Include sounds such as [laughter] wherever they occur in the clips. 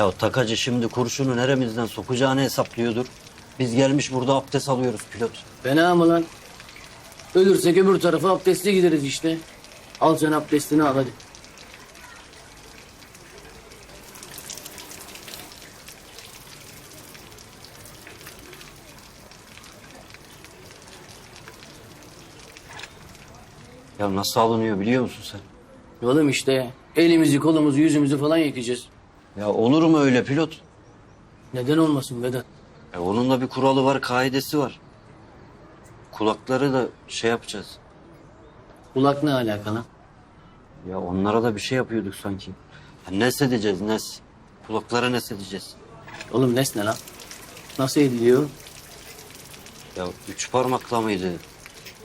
Ya takacı şimdi kurşunu neremizden sokacağını hesaplıyordur. Biz gelmiş burada abdest alıyoruz pilot. Fena mı lan? Ölürsek öbür tarafa abdestli gideriz işte. Al sen abdestini al hadi. Ya nasıl alınıyor biliyor musun sen? Oğlum işte elimizi kolumuzu yüzümüzü falan yıkayacağız. Ya olur mu öyle pilot? Neden olmasın Vedat? Ya onun da bir kuralı var, kaidesi var. Kulakları da şey yapacağız. Kulak ne alakalı? Ya onlara da bir şey yapıyorduk sanki. Ya nes edeceğiz nes. Kulaklara nes edeceğiz. Oğlum nes ne lan? Nasıl ediliyor? Ya üç parmakla mıydı?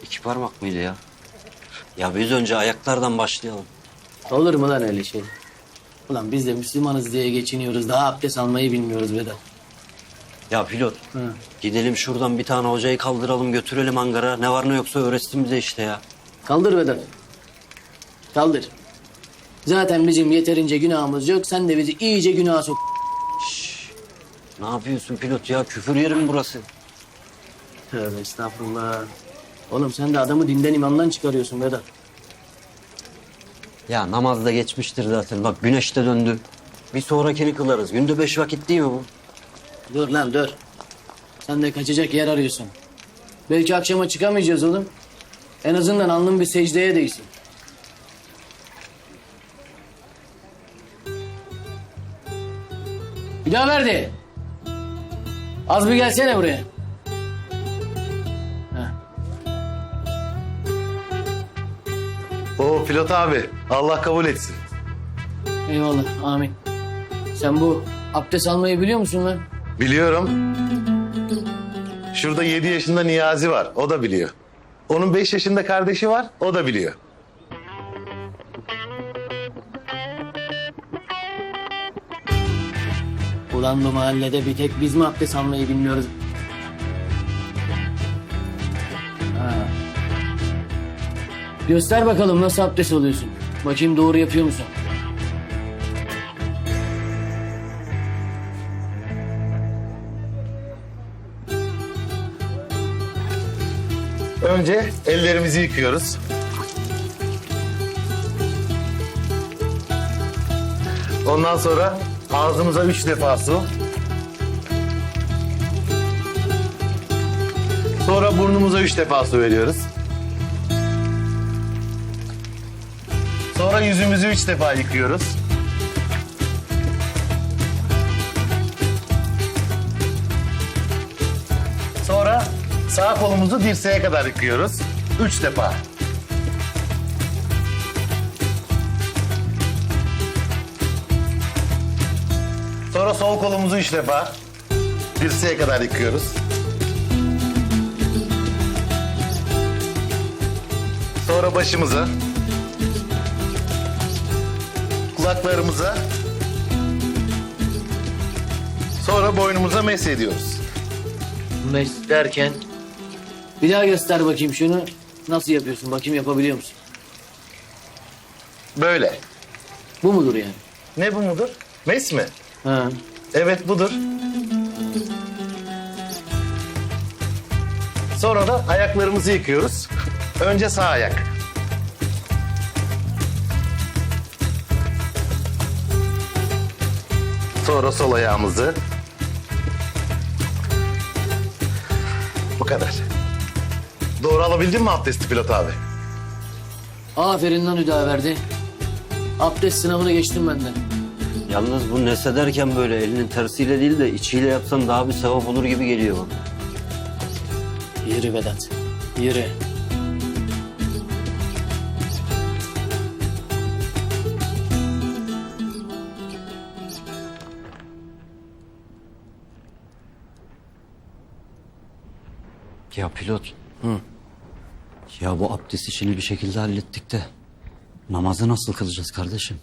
İki parmak mıydı ya? Ya biz önce ayaklardan başlayalım. Olur mu lan öyle şey? Ulan biz de Müslümanız diye geçiniyoruz. Daha abdest almayı bilmiyoruz Vedat. Ya pilot Hı. gidelim şuradan bir tane hocayı kaldıralım götürelim Ankara. Ne var ne yoksa öğretsin bize işte ya. Kaldır Vedat. Kaldır. Zaten bizim yeterince günahımız yok. Sen de bizi iyice günaha sok. Ne yapıyorsun pilot ya? Küfür yerim burası. Tövbe estağfurullah. Oğlum sen de adamı dinden imandan çıkarıyorsun Vedat. Ya namaz da geçmiştir zaten. Bak güneş de döndü. Bir sonrakini kılarız. Günde beş vakit değil mi bu? Dur lan dur. Sen de kaçacak yer arıyorsun. Belki akşama çıkamayacağız oğlum. En azından alnın bir secdeye değsin. Bir daha verdi. Az bir gelsene buraya. Oo pilot abi Allah kabul etsin. Eyvallah amin. Sen bu abdest almayı biliyor musun lan? Biliyorum. Şurada 7 yaşında Niyazi var. O da biliyor. Onun 5 yaşında kardeşi var. O da biliyor. Ulan bu mahallede bir tek biz mi abdest almayı bilmiyoruz? Ha. Göster bakalım nasıl abdest alıyorsun. Bakayım doğru yapıyor musun? Önce ellerimizi yıkıyoruz. Ondan sonra ağzımıza üç defa su. Sonra burnumuza üç defa su veriyoruz. Sonra yüzümüzü üç defa yıkıyoruz. Sonra sağ kolumuzu dirseğe kadar yıkıyoruz. Üç defa. Sonra sol kolumuzu üç defa dirseğe kadar yıkıyoruz. Sonra başımıza, kulaklarımıza, sonra boynumuza mesh ediyoruz. Mes derken bir daha göster bakayım şunu. Nasıl yapıyorsun? Bakayım yapabiliyor musun? Böyle. Bu mudur yani? Ne bu mudur? Mes mi? Ha. Evet budur. Sonra da ayaklarımızı yıkıyoruz. Önce sağ ayak. Sonra sol ayağımızı. Bu kadar. Doğru alabildin mi abdesti pilot abi? Aferin lan verdi. Abdest sınavını geçtim benden. Yalnız bu nes ederken böyle elinin tersiyle değil de içiyle yapsan daha bir sevap olur gibi geliyor bana. Yürü Vedat. Yürü. Ya pilot. Hı. Ya bu abdest işini bir şekilde hallettik de namazı nasıl kılacağız kardeşim?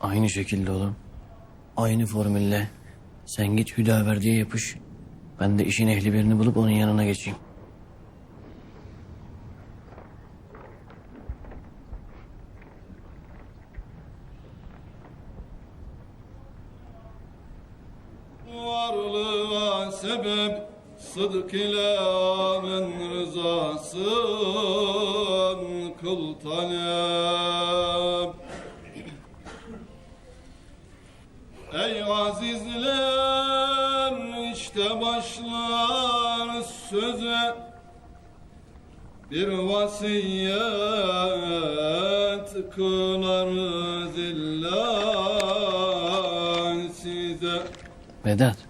Aynı şekilde oğlum. Aynı formülle. Sen git Hüdaver diye yapış. Ben de işin ehli birini bulup onun yanına geçeyim. Varlığa sebep Sıdk ile amin rızasın kıl talep Ey azizler işte başlar söze bir vasiyet kılarız illa size. Vedat.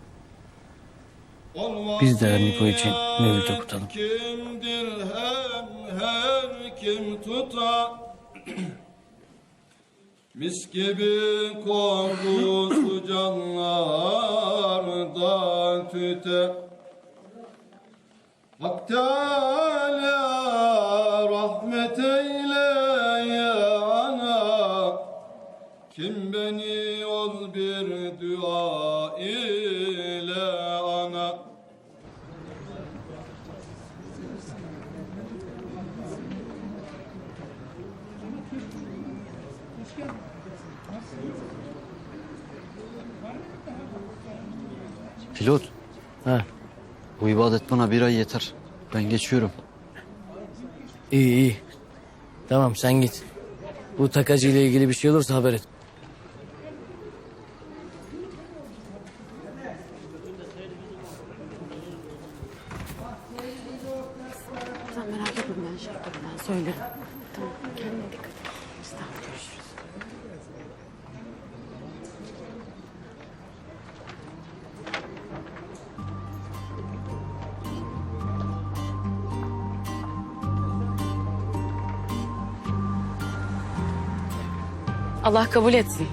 Biz de Niko için mevlüt okutalım. Kimdir hem her kim tutar [clears throat] Mis gibi kokusu [clears throat] canlarda tüter Hak Pilot Ha. bu ibadet bana bir ay yeter. Ben geçiyorum. İyi iyi. Tamam sen git. Bu takacı ile ilgili bir şey olursa haber et. Allah kabul etsin.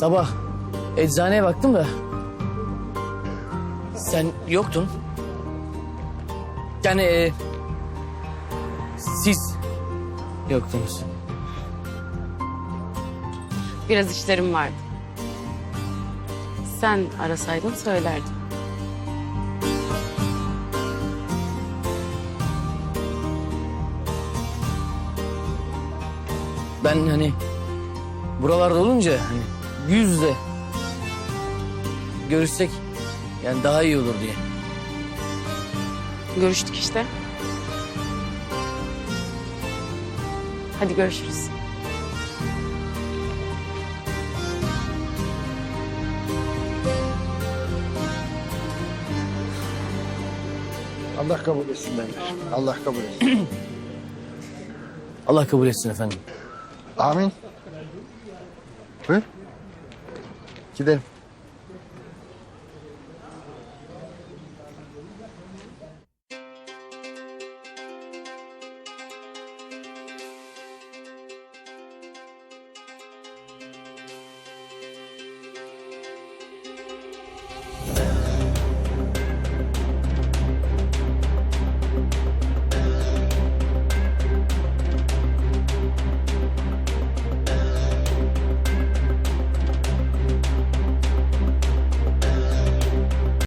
Sabah eczaneye baktım da sen yoktun. Yani e, siz yoktunuz. Biraz işlerim vardı. Sen arasaydın söylerdim. Ben hani buralarda olunca hani yüz yüze görüşsek yani daha iyi olur diye. Görüştük işte. Hadi görüşürüz. Allah kabul etsin beyler. Allah kabul etsin. [clears throat] Allah kabul etsin efendim. Amin. Buyur. Gidelim.